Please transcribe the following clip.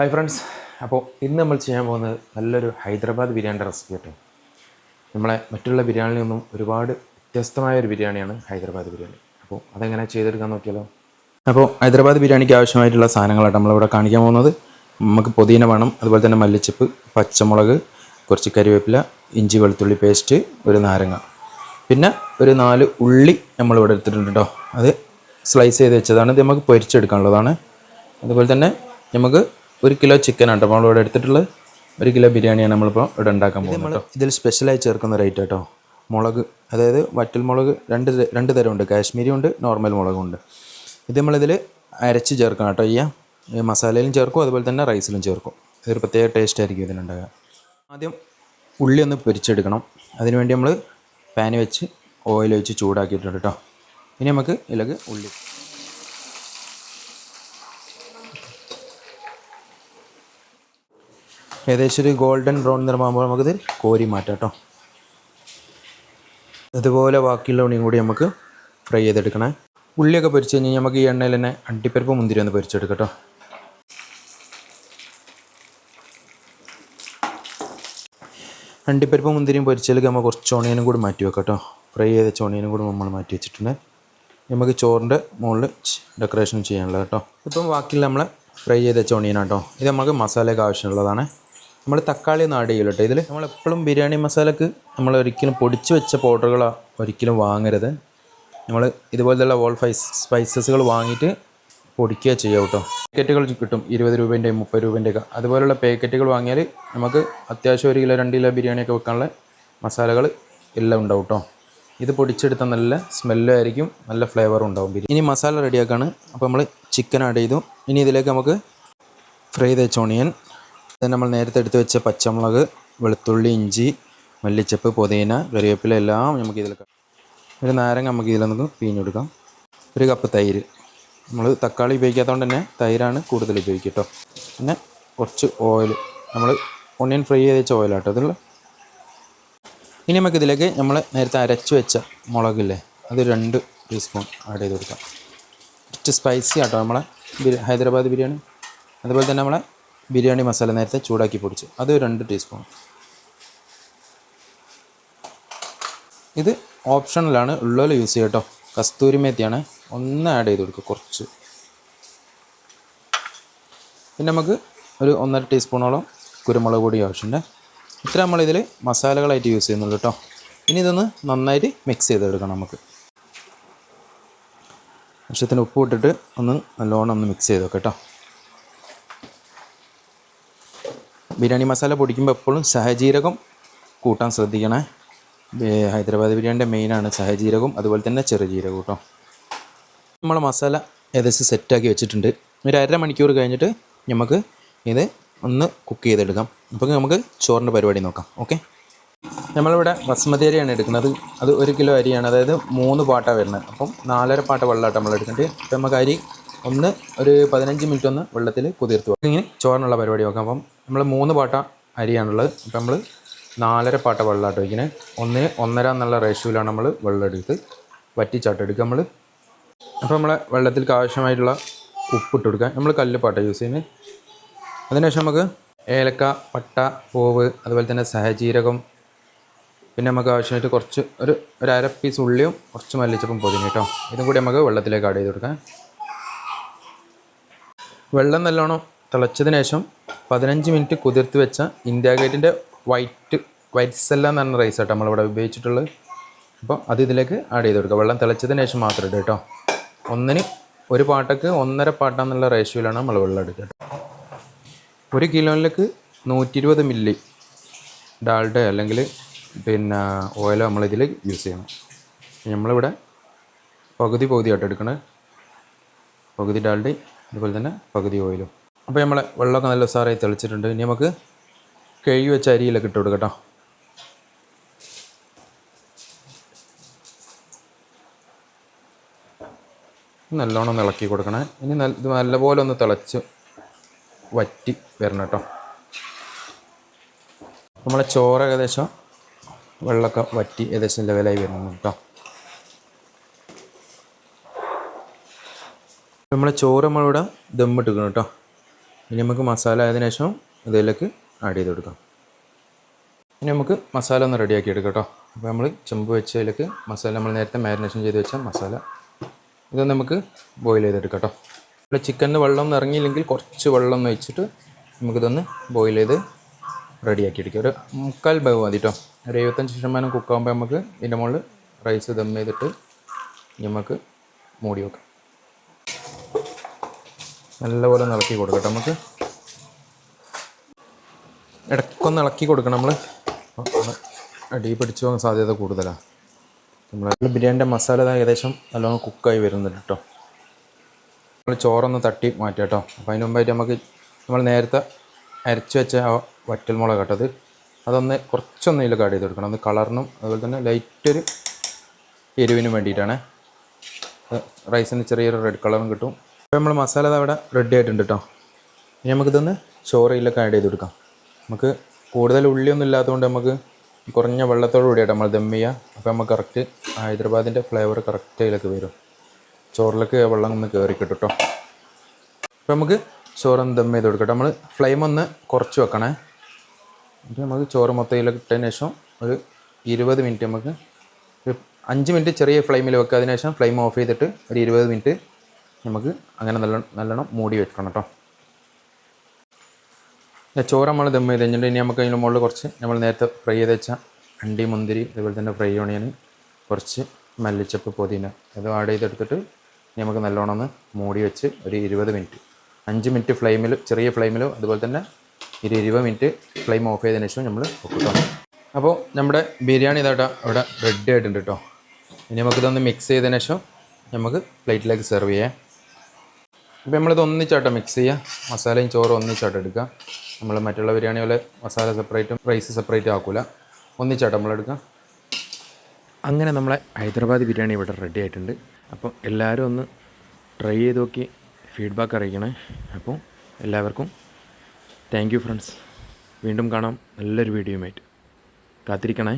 Hi friends അപ്പോൾ ഇന്ന് നമ്മൾ ചെയ്യാൻ പോകുന്നത് നല്ലൊരു ഹൈദരാബാദ് ബിരിയാണിയുടെ റെസിപ്പി കേട്ടോ നമ്മളെ മറ്റുള്ള ബിരിയാണിയിൽ നിന്നും ഒരുപാട് വ്യത്യസ്തമായ ഒരു ബിരിയാണിയാണ് ഹൈദരാബാദ് ബിരിയാണി. അപ്പോൾ അതെങ്ങനെ ചെയ്തെടുക്കാൻ നോക്കിയാലോ? അപ്പോൾ ഹൈദരാബാദ് ബിരിയാണിക്ക് ആവശ്യമായിട്ടുള്ള സാധനങ്ങളാണ് നമ്മളിവിടെ കാണിക്കാൻ പോകുന്നത് നമുക്ക് പുതിന വേണം അതുപോലെ തന്നെ മല്ലിച്ചപ്പ് പച്ചമുളക് കുറച്ച് കരിവേപ്പില ഇഞ്ചി വെളുത്തുള്ളി പേസ്റ്റ് ഒരു നാരങ്ങ. പിന്നെ ഒരു നാല് ഉള്ളി നമ്മളിവിടെ എടുത്തിട്ടുണ്ട് കേട്ടോ. അത് സ്ലൈസ് ചെയ്ത് വെച്ചതാണ്. ഇത് നമുക്ക് പൊരിച്ചെടുക്കാനുള്ളതാണ്. അതുപോലെ തന്നെ നമുക്ക് ഒരു കിലോ ചിക്കൻ ആണ് നമ്മൾ ഇവിടെ എടുത്തിട്ടുള്ളത് ഒരു കിലോ ബിരിയാണിയാണ് നമ്മളിപ്പോൾ ഇവിടെ ഉണ്ടാക്കാൻ പോകുന്നത് കേട്ടോ ഇതിൽ സ്പെഷ്യലായി ചേർക്കുന്ന റേറ്റ് കേട്ടോ മുളക് അതായത് വറ്റൽ മുളക് രണ്ട് രണ്ട് തരമുണ്ട്. കാശ്മീരി ഉണ്ട് നോർമൽ മുളകും ഉണ്ട്. ഇത് നമ്മളിതിൽ അരച്ച് ചേർക്കണം കേട്ടോ ഈ മസാലയിലും ചേർക്കും അതുപോലെ തന്നെ റൈസിലും ചേർക്കും. ഇതൊരു പ്രത്യേക ടേസ്റ്റ് ആയിരിക്കും ഇതിനുണ്ടാകുക ആദ്യം ഉള്ളി ഒന്ന് പൊരിച്ചെടുക്കണം. അതിനുവേണ്ടി നമ്മൾ പാന് വെച്ച് ഓയിൽ വെച്ച് ചൂടാക്കിയിട്ടുണ്ട് കേട്ടോ ഇനി നമുക്ക് ഇതിലേക്ക് ഉള്ളി ഏകദേശം ഒരു ഗോൾഡൻ ബ്രൗൺ നിറമാകുമ്പോൾ നമുക്കിത് കോരി മാറ്റാം കേട്ടോ അതുപോലെ ബാക്കിയുള്ള ഉണിയും കൂടി നമുക്ക് ഫ്രൈ ചെയ്തെടുക്കണേ. ഉള്ളിയൊക്കെ പൊരിച്ച് കഴിഞ്ഞ് കഴിഞ്ഞാൽ നമുക്ക് ഈ എണ്ണയിൽ തന്നെ അണ്ടിപ്പരിപ്പ് മുന്തിരി ഒന്ന് പൊരിച്ചെടുക്കാം കേട്ടോ അണ്ടിപ്പരിപ്പ് മുന്തിരിയും പൊരിച്ചതിലേക്ക് നമ്മൾ കുറച്ച് ഓണിയനും കൂടി മാറ്റി വെക്കാം കേട്ടോ ഫ്രൈ ചെയ്ത ചോണിയനും കൂടി നമ്മൾ മാറ്റി വെച്ചിട്ടുണ്ട്. നമുക്ക് ചോറിന്റെ മുകളിൽ ഡെക്കറേഷൻ ചെയ്യാനുള്ളത് കേട്ടോ ഇപ്പം ബാക്കിയുള്ള നമ്മൾ ഫ്രൈ ചെയ്ത ചോണിയനാണ് ഇത് നമുക്ക് മസാലയ്ക്ക് ആവശ്യമുള്ളതാണ്. നമ്മൾ തക്കാളി ഒന്നും ആഡ് ചെയ്യില്ല കേട്ടോ ഇതിൽ നമ്മളെപ്പോഴും ബിരിയാണി മസാലക്ക് നമ്മൾ ഒരിക്കലും പൊടിച്ച് വെച്ച പൗഡറുകൾ ഒരിക്കലും വാങ്ങരുത്. നമ്മൾ ഇതുപോലെയുള്ള ഓൾ ഫൈസ് സ്പൈസസുകൾ വാങ്ങിയിട്ട് പൊടിക്കുക ചെയ്യുക കേട്ടോ പാക്കറ്റുകൾ കിട്ടും. ഇരുപത് രൂപേന്റെയും മുപ്പത് രൂപേന്റെയൊക്കെ. അതുപോലുള്ള പാക്കറ്റുകൾ വാങ്ങിയാൽ നമുക്ക് അത്യാവശ്യം ഒരു കിലോ രണ്ട് കിലോ ബിരിയാണിയൊക്കെ വെക്കാനുള്ള മസാലകൾ എല്ലാം ഉണ്ടാവും കേട്ടോ ഇത് പൊടിച്ചെടുത്ത നല്ല സ്മെല്ലും ആയിരിക്കും. നല്ല ഫ്ലേവറും ഉണ്ടാവും. ബിരിയാണി ഇനി മസാല റെഡിയാക്കാണ് അപ്പോൾ നമ്മൾ ചിക്കൻ ആഡ് ചെയ്തു. ഇനി ഇതിലേക്ക് നമുക്ക് ഫ്രൈ ചെയ്ത ചോണിയൻ then നമ്മൾ നേരത്തെ എടുത്ത് വെച്ച പച്ചമുളക് വെളുത്തുള്ളി ഇഞ്ചി മല്ലിച്ചപ്പ് പുതിന കറിവേപ്പില എല്ലാം നമുക്ക് ഇതിൽ ഒരു നാരങ്ങ നമുക്ക് ഇതിലൊന്ന് പിഴിഞ്ഞെടുക്കാം ഒരു കപ്പ് തൈര്. നമ്മൾ തക്കാളി ഉപയോഗിക്കാത്തതുകൊണ്ട് തന്നെ തൈരാണ് കൂടുതൽ ഉപയോഗിക്കുക കേട്ടോ. പിന്നെ കുറച്ച് ഓയിൽ. നമ്മൾ ഒണിയൻ ഫ്രൈ ചെയ്ത് വെച്ച ഓയിലാട്ടോ അതിൽ ഇനി നമുക്ക് ഇതിലേക്ക് നമ്മൾ നേരത്തെ അരച്ച് വെച്ച മുളകില്ലേ അത് രണ്ട് ടീസ്പൂൺ ആഡ് ചെയ്ത് കൊടുക്കാം. കുറച്ച് സ്പൈസി ആട്ടോ നമ്മളെ ഹൈദരാബാദ് ബിരിയാണി. അതുപോലെ തന്നെ നമ്മളെ ബിരിയാണി മസാല നേരത്തെ ചൂടാക്കി പൊടിച്ചു. അത് രണ്ട് ടീസ്പൂൺ ഇത് ഓപ്ഷണലാണ് ഉള്ളോലെ യൂസ് ചെയ്യുക കേട്ടോ കസ്തൂരി മേത്തിയാണ്. ഒന്ന് ആഡ് ചെയ്ത് കൊടുക്കുക കുറച്ച്. പിന്നെ നമുക്ക് ഒരു ഒന്നര ടീസ്പൂണോളം കുരുമുളക് പൊടി ആവശ്യമുണ്ട്. ഇത്ര നമ്മളിതിൽ മസാലകളായിട്ട് യൂസ് ചെയ്യുന്നുള്ളൂ കേട്ടോ ഇനി ഇതൊന്ന് നന്നായിട്ട് മിക്സ് ചെയ്തെടുക്കണം നമുക്ക്. ആവശ്യത്തിന് ഉപ്പ് ഇട്ടിട്ട് ഒന്ന് നല്ലോണം ഒന്ന് മിക്സ് ചെയ്ത് വെക്കാം കേട്ടോ ബിരിയാണി മസാല പൊടിക്കുമ്പോൾ എപ്പോഴും സഹജീരകം കൂട്ടാൻ ശ്രദ്ധിക്കണേ. ഹൈദരാബാദ് ബിരിയാണിന്റെ മെയിനാണ് സഹജീരകം അതുപോലെ തന്നെ ചെറുജീരകം കേട്ടോ നമ്മൾ മസാല ഏകദേശം സെറ്റാക്കി വെച്ചിട്ടുണ്ട്. ഒരു അര മണിക്കൂർ കഴിഞ്ഞിട്ട് നമുക്ക് ഇത് ഒന്ന് കുക്ക് ചെയ്തെടുക്കാം. അപ്പോൾ നമുക്ക് ചോറിന്റെ പരിപാടി നോക്കാം. ഓക്കെ നമ്മളിവിടെ ബസ്മതി അരിയാണ് എടുക്കുന്നത്. അത് ഒരു കിലോ അരിയാണ്. അതായത് മൂന്ന് പാട്ടാണ് വരുന്നത്. അപ്പം നാലര പാട്ട വെള്ളമായിട്ട് നമ്മൾ എടുക്കേണ്ടത് അപ്പം നമുക്ക് അരി ഒന്ന് ഒരു പതിനഞ്ച് മിനിറ്റ് ഒന്ന് വെള്ളത്തിൽ കുതിർത്തു വെക്കും ഇങ്ങനെ ചോറിനുള്ള പരിപാടി നോക്കാം. അപ്പം നമ്മൾ മൂന്ന് പാട്ട അരിയാണുള്ളത്. അപ്പം നമ്മൾ നാലര പാട്ട വെള്ളമായിട്ട് വയ്ക്കണേ ഒന്ന് ഒന്നര എന്നുള്ള റേഷ്യോയിലാണ് നമ്മൾ വെള്ളം എടുത്ത് വറ്റിച്ചാട്ടം എടുക്കുക നമ്മൾ അപ്പോൾ നമ്മളെ വെള്ളത്തിലേക്ക് ആവശ്യമായിട്ടുള്ള ഉപ്പിട്ട് കൊടുക്കുക. നമ്മൾ കല്ല് പാട്ട യൂസ് ചെയ്യുന്നത് അതിനുശേഷം നമുക്ക് ഏലക്ക പട്ട പൂവ് അതുപോലെ തന്നെ സഹജീരകം. പിന്നെ നമുക്ക് ആവശ്യമായിട്ട് കുറച്ച് ഒരു ഒരു അര പീസ് ഉള്ളിയും കുറച്ച് മല്ലിച്ചപ്പും പൊതിഞ്ഞ് കേട്ടോ ഇതും കൂടി നമുക്ക് വെള്ളത്തിലേക്ക് ആഡ് ചെയ്ത് കൊടുക്കാം. വെള്ളം നല്ലോണം തിളച്ചതിന് ശേഷം പതിനഞ്ച് മിനിറ്റ് കുതിർത്ത് വെച്ച ഇന്ത്യ ഗേറ്റിന്റെ വൈറ്റ് വൈറ്റ് സെല്ല എന്ന് റൈസ് ആട്ടോ നമ്മളിവിടെ ഉപയോഗിച്ചിട്ടുള്ളത്. അപ്പോൾ അത് ഇതിലേക്ക് ആഡ് ചെയ്ത് കൊടുക്കുക. വെള്ളം തിളച്ചതിന് ശേഷം മാത്രം ഇടുക കേട്ടോ. ഒന്നിന് ഒരു പാട്ടക്ക് ഒന്നര പാട്ടാന്നുള്ള റേഷ്യോയിലാണ് നമ്മൾ വെള്ളം എടുക്കുക ഒരു കിലോയിലേക്ക് നൂറ്റി ഇരുപത് മില്ലി ഡാൽഡ അല്ലെങ്കിൽ പിന്നെ ഓയിലോ നമ്മളിതിൽ യൂസ് ചെയ്യണം. നമ്മളിവിടെ പകുതി പകുതിയായിട്ട് എടുക്കണേ. പകുതി ഡാൽഡ അതുപോലെ തന്നെ പകുതി ഓയിലും. അപ്പോൾ നമ്മൾ വെള്ളമൊക്കെ നല്ല ഉസാറായി തെളിച്ചിട്ടുണ്ട്. ഇനി നമുക്ക് കഴുകി വെച്ച അരിയിലൊക്കെ ഇട്ട് കൊടുക്കട്ടോ കേട്ടോ. നല്ലോണം ഒന്ന് ഇളക്കി കൊടുക്കണേ. ഇനി നല്ല ഇത് നല്ലപോലെ ഒന്ന് തിളച്ച് വറ്റി വരണം കേട്ടോ. നമ്മളെ ചോറ് ഏകദേശം വെള്ളമൊക്കെ വറ്റി ഏകദേശം ലെവലായി വരണം കേട്ടോ. നമ്മളെ ചോറ് നമ്മളിവിടെ ദമ്മിട്ടിക്കണം കേട്ടോ. ഇനി നമുക്ക് മസാല ആയതിനു ശേഷം ഇതിലേക്ക് ആഡ് ചെയ്ത് കൊടുക്കാം. ഇനി നമുക്ക് മസാല ഒന്ന് റെഡിയാക്കി എടുക്കാം കേട്ടോ. അപ്പോൾ നമ്മൾ ചെമ്പ് വെച്ചതിലേക്ക് മസാല നമ്മൾ നേരത്തെ മാരിനേഷൻ ചെയ്ത് വെച്ച മസാല ഇത് നമുക്ക് ബോയിൽ ചെയ്തെടുക്കാം കേട്ടോ. നമ്മൾ ചിക്കനിൽ വെള്ളം ഒന്നും ഇറങ്ങിയില്ലെങ്കിൽ കുറച്ച് വെള്ളം ഒന്ന് വെച്ചിട്ട് നമുക്കിതൊന്ന് ബോയിൽ ചെയ്ത് റെഡിയാക്കി എടുക്കാം. ഒരു മുക്കാൽ ഭാഗം മതി കേട്ടോ. ഒരു എഴുപത്തഞ്ച് ശതമാനം കുക്കാകുമ്പോൾ നമുക്ക് ഇതിന്റെ മുകളിൽ റൈസ് ദം ചെയ്തിട്ട് നമുക്ക് മൂടി വെക്കാം. നല്ലപോലെ ഇളക്കി കൊടുക്കട്ടെ നമുക്ക്. ഇടക്കൊന്ന് ഇളക്കി കൊടുക്കണം നമ്മൾ അടി പിടിച്ചു പോകാൻ സാധ്യത കൂടുതലാണ് നമ്മൾ ബിരിയാണിന്റെ മസാല ഏകദേശം നല്ലോണം കുക്കായി വരുന്നുണ്ട് കേട്ടോ. നമ്മൾ ചോറൊന്ന് തട്ടി മാറ്റാം കേട്ടോ. അപ്പോൾ അതിന് മുമ്പായിട്ട് നമുക്ക് നമ്മൾ നേരത്തെ അരച്ച് വെച്ച ആ വറ്റൽമുളക് കേട്ടത് അതൊന്ന് കുറച്ചൊന്ന് ഇതിൽ കാട് ചെയ്ത് കൊടുക്കണം. അത് കളറിനും അതുപോലെ തന്നെ ലൈറ്റൊരു എരിവിനും വേണ്ടിയിട്ടാണ്. റൈസിന് ചെറിയൊരു റെഡ് കളറും കിട്ടും. അപ്പോൾ നമ്മൾ മസാല അവിടെ റെഡി ആയിട്ടുണ്ട് കേട്ടോ ഇനി നമുക്കിതൊന്ന് ചോറയിലൊക്കെ ആഡ് ചെയ്ത് കൊടുക്കാം നമുക്ക് കൂടുതൽ ഉള്ളിയൊന്നും ഇല്ലാത്തതുകൊണ്ട് നമുക്ക് കുറഞ്ഞ വെള്ളത്തോടു കൂടിയായിട്ട് നമ്മൾ ദം ചെയ്യുക അപ്പോൾ നമുക്ക് കറക്റ്റ് ഹൈദരാബാദിന്റെ ഫ്ലേവർ കറക്റ്റ് അതിലേക്ക് വരും. ചോറിലേക്ക് വെള്ളം ഒന്ന് കയറി കിട്ടും കേട്ടോ അപ്പോൾ നമുക്ക് ചോറൊന്ന് ദം ചെയ്ത് കൊടുക്കാം നമ്മൾ ഫ്ലെയിം ഒന്ന് കുറച്ച് വെക്കണേ. എന്നിട്ട് നമുക്ക് ചോറ് മൊത്തം ഇതിലേക്ക് ഇട്ടതിന് ശേഷം ഒരു ഇരുപത് മിനിറ്റ് നമുക്ക് അഞ്ച് മിനിറ്റ് ചെറിയ ഫ്ലെയിമിൽ വെക്കുക അതിനുശേഷം ഫ്ലെയിം ഓഫ് ചെയ്തിട്ട് ഒരു ഇരുപത് മിനിറ്റ് നമുക്ക് അങ്ങനെ നല്ല നല്ലോണം മൂടി വെക്കണം കേട്ടോ ചോറ് നമ്മൾ ദം ചെയ്ത് കഴിഞ്ഞിട്ട് ഇനി നമുക്ക് അതിന്റെ മുകളിൽ കുറച്ച് നമ്മൾ നേരത്തെ ഫ്രൈ ചെയ്ത് വെച്ച അണ്ടി മുന്തിരി അതുപോലെ തന്നെ ഫ്രൈ ഓണിയൻ കുറച്ച് മല്ലിച്ചപ്പ് പൊതിന അത് ആഡ് ചെയ്തെടുത്തിട്ട് നമുക്ക് നല്ലോണം ഒന്ന് മൂടി വെച്ച് ഒരു ഇരുപത് മിനിറ്റ് അഞ്ച് മിനിറ്റ് ഫ്ലെയിമിൽ ചെറിയ ഫ്ലെയിമിലോ അതുപോലെ തന്നെ ഒരു ഇരുപത് മിനിറ്റ് ഫ്ലെയിം ഓഫ് ചെയ്തതിന് ശേഷം നമ്മൾ വെക്കും അപ്പോൾ നമ്മുടെ ബിരിയാണി ഇതാട്ടോ ഇവിടെ റെഡി ആയിട്ടുണ്ട് കേട്ടോ ഇനി നമുക്കിതൊന്ന് മിക്സ് ചെയ്തതിന് ശേഷം നമുക്ക് പ്ലേറ്റിലേക്ക് സെർവ് ചെയ്യാം. ഇപ്പോൾ നമ്മളിത് ഒന്നിച്ചാട്ടം മിക്സ് ചെയ്യുക മസാലയും ചോറും ഒന്നിച്ചാട്ടം എടുക്കുക. നമ്മൾ മറ്റുള്ള ബിരിയാണി പോലെ മസാല സെപ്പറേറ്റും റൈസ് സെപ്പറേറ്റും ആക്കൂല. ഒന്നിച്ചാട്ടം നമ്മളെടുക്കുക അങ്ങനെ നമ്മളെ ഹൈദരാബാദ് ബിരിയാണി ഇവിടെ റെഡി ആയിട്ടുണ്ട്. അപ്പോൾ എല്ലാവരും ഒന്ന് ട്രൈ ചെയ്ത് നോക്കി ഫീഡ്ബാക്ക് അറിയിക്കണേ. അപ്പോൾ എല്ലാവർക്കും താങ്ക് ഫ്രണ്ട്സ് വീണ്ടും കാണാം. നല്ലൊരു വീഡിയോയുമായിട്ട് കാത്തിരിക്കണേ.